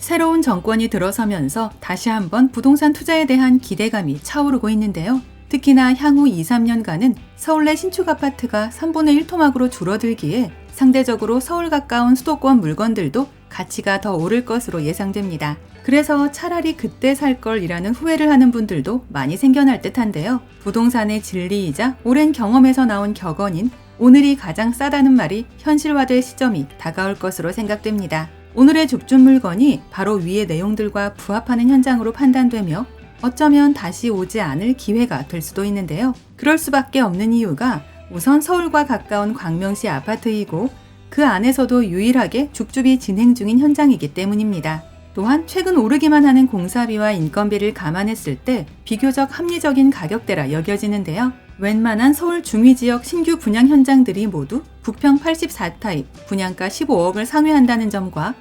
새로운 정권이 들어서면서 다시 한번 부동산 투자에 대한 기대감이 차오르고 있는데요. 특히나 향후 2, 3년간은 서울 내 신축 아파트가 3분의 1토막으로 줄어들기에 상대적으로 서울 가까운 수도권 물건들도 가치가 더 오를 것으로 예상됩니다. 그래서 차라리 그때 살 걸이라는 후회를 하는 분들도 많이 생겨날 듯한데요. 부동산의 진리이자 오랜 경험에서 나온 격언인 오늘이 가장 싸다는 말이 현실화될 시점이 다가올 것으로 생각됩니다. 오늘의 줍줍 물건이 바로 위의 내용들과 부합하는 현장으로 판단되며 어쩌면 다시 오지 않을 기회가 될 수도 있는데요. 그럴 수밖에 없는 이유가 우선 서울과 가까운 광명시 아파트이고 그 안에서도 유일하게 줍줍이 진행 중인 현장이기 때문입니다. 또한 최근 오르기만 하는 공사비와 인건비를 감안했을 때 비교적 합리적인 가격대라 여겨지는데요. 웬만한 서울 중위 지역 신규 분양 현장들이 모두 부평 84타입 분양가 15억을 상회한다는 점과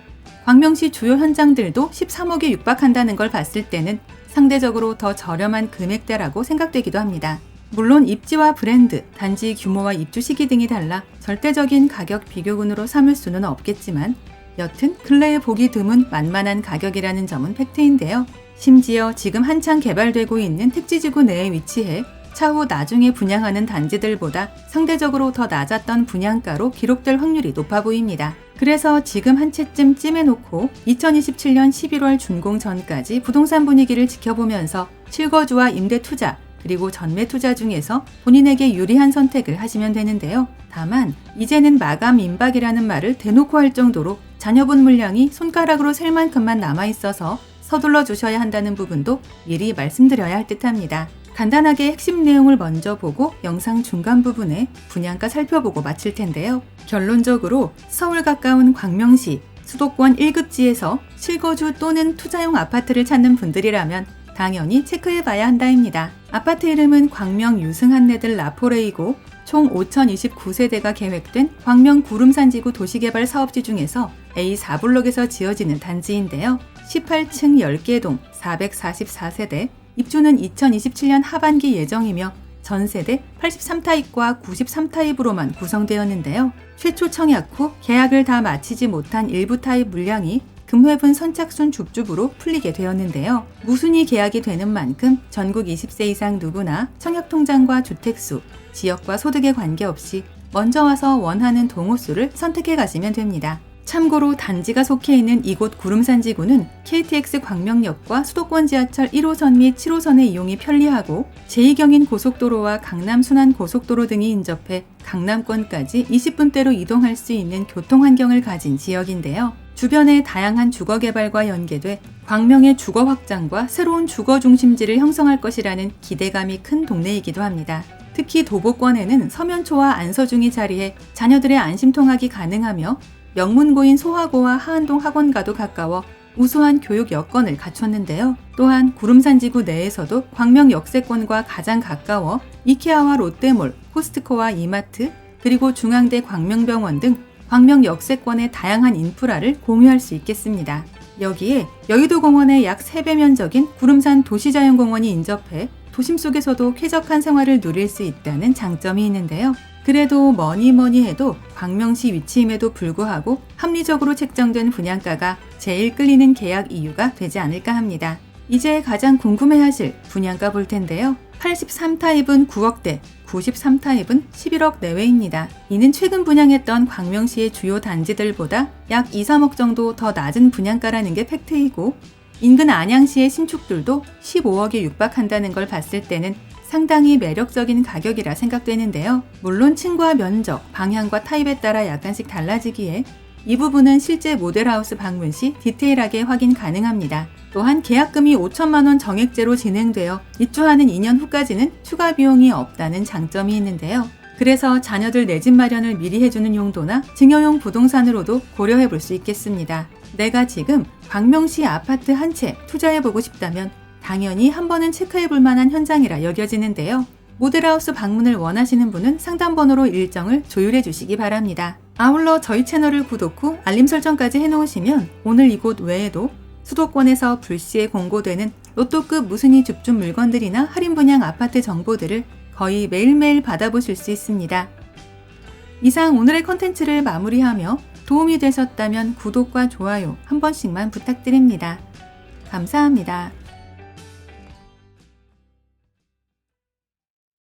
광명시 주요 현장들도 13억에 육박한다는 걸 봤을 때는 상대적으로 더 저렴한 금액대라고 생각되기도 합니다. 물론 입지와 브랜드, 단지 규모와 입주 시기 등이 달라 절대적인 가격 비교군으로 삼을 수는 없겠지만 여튼 근래에 보기 드문 만만한 가격이라는 점은 팩트인데요. 심지어 지금 한창 개발되고 있는 택지지구 내에 위치해 차후 나중에 분양하는 단지들보다 상대적으로 더 낮았던 분양가로 기록될 확률이 높아 보입니다. 그래서 지금 한 채쯤 찜해놓고 2027년 11월 준공 전까지 부동산 분위기를 지켜보면서 실거주와 임대 투자, 그리고 전매 투자 중에서 본인에게 유리한 선택을 하시면 되는데요. 다만 이제는 마감 임박이라는 말을 대놓고 할 정도로 자녀분 물량이 손가락으로 셀 만큼만 남아 있어서 서둘러 주셔야 한다는 부분도 미리 말씀드려야 할 듯 합니다. 간단하게 핵심 내용을 먼저 보고 영상 중간 부분에 분양가 살펴보고 마칠 텐데요. 결론적으로 서울 가까운 광명시 수도권 1급지에서 실거주 또는 투자용 아파트를 찾는 분들이라면 당연히 체크해 봐야 한다입니다. 아파트 이름은 광명 유승한네들 라포레이고 총 5,029세대가 계획된 광명 구름산지구 도시개발 사업지 중에서 A4블록에서 지어지는 단지인데요. 18층 10개 동 444세대, 입주는 2027년 하반기 예정이며 전세대 83타입과 93타입으로만 구성되었는데요. 최초 청약 후 계약을 다 마치지 못한 일부 타입 물량이 금회분 선착순 줍줍으로 풀리게 되었는데요. 무순위 계약이 되는 만큼 전국 20세 이상 누구나 청약통장과 주택수, 지역과 소득에 관계없이 먼저 와서 원하는 동호수를 선택해 가시면 됩니다. 참고로 단지가 속해 있는 이곳 구름산 지구는 KTX 광명역과 수도권 지하철 1호선 및 7호선의 이용이 편리하고 제2경인 고속도로와 강남 순환 고속도로 등이 인접해 강남권까지 20분대로 이동할 수 있는 교통 환경을 가진 지역인데요. 주변에 다양한 주거 개발과 연계돼 광명의 주거 확장과 새로운 주거 중심지를 형성할 것이라는 기대감이 큰 동네이기도 합니다. 특히 도보권에는 서면초와 안서중이 자리해 자녀들의 안심 통학이 가능하며 명문고인 소하고와 하안동 학원과도 가까워 우수한 교육 여건을 갖췄는데요. 또한 구름산지구 내에서도 광명 역세권과 가장 가까워 이케아와 롯데몰, 코스트코와 이마트, 그리고 중앙대 광명병원 등 광명 역세권의 다양한 인프라를 공유할 수 있겠습니다. 여기에 여의도 공원의 약 3배 면적인 구름산 도시자연공원이 인접해 도심 속에서도 쾌적한 생활을 누릴 수 있다는 장점이 있는데요. 그래도 뭐니 뭐니 해도 광명시 위치임에도 불구하고 합리적으로 책정된 분양가가 제일 끌리는 계약 이유가 되지 않을까 합니다. 이제 가장 궁금해하실 분양가 볼 텐데요. 83타입은 9억대, 93타입은 11억 내외입니다. 이는 최근 분양했던 광명시의 주요 단지들보다 약 2, 3억 정도 더 낮은 분양가라는 게 팩트이고 인근 안양시의 신축들도 15억에 육박한다는 걸 봤을 때는 상당히 매력적인 가격이라 생각되는데요. 물론 층과 면적, 방향과 타입에 따라 약간씩 달라지기에 이 부분은 실제 모델하우스 방문 시 디테일하게 확인 가능합니다. 또한 계약금이 5천만 원 정액제로 진행되어 입주하는 2년 후까지는 추가 비용이 없다는 장점이 있는데요. 그래서 자녀들 내 집 마련을 미리 해주는 용도나 증여용 부동산으로도 고려해 볼 수 있겠습니다. 내가 지금 광명시 아파트 한 채 투자해 보고 싶다면 당연히 한 번은 체크해 볼 만한 현장이라 여겨지는데요. 모델하우스 방문을 원하시는 분은 상담번호로 일정을 조율해 주시기 바랍니다. 아울러 저희 채널을 구독 후 알림 설정까지 해놓으시면 오늘 이곳 외에도 수도권에서 불시에 공고되는 로또급 무순위 줍줍 물건들이나 할인 분양 아파트 정보들을 거의 매일매일 받아보실 수 있습니다. 이상 오늘의 컨텐츠를 마무리하며 도움이 되셨다면 구독과 좋아요 한 번씩만 부탁드립니다. 감사합니다.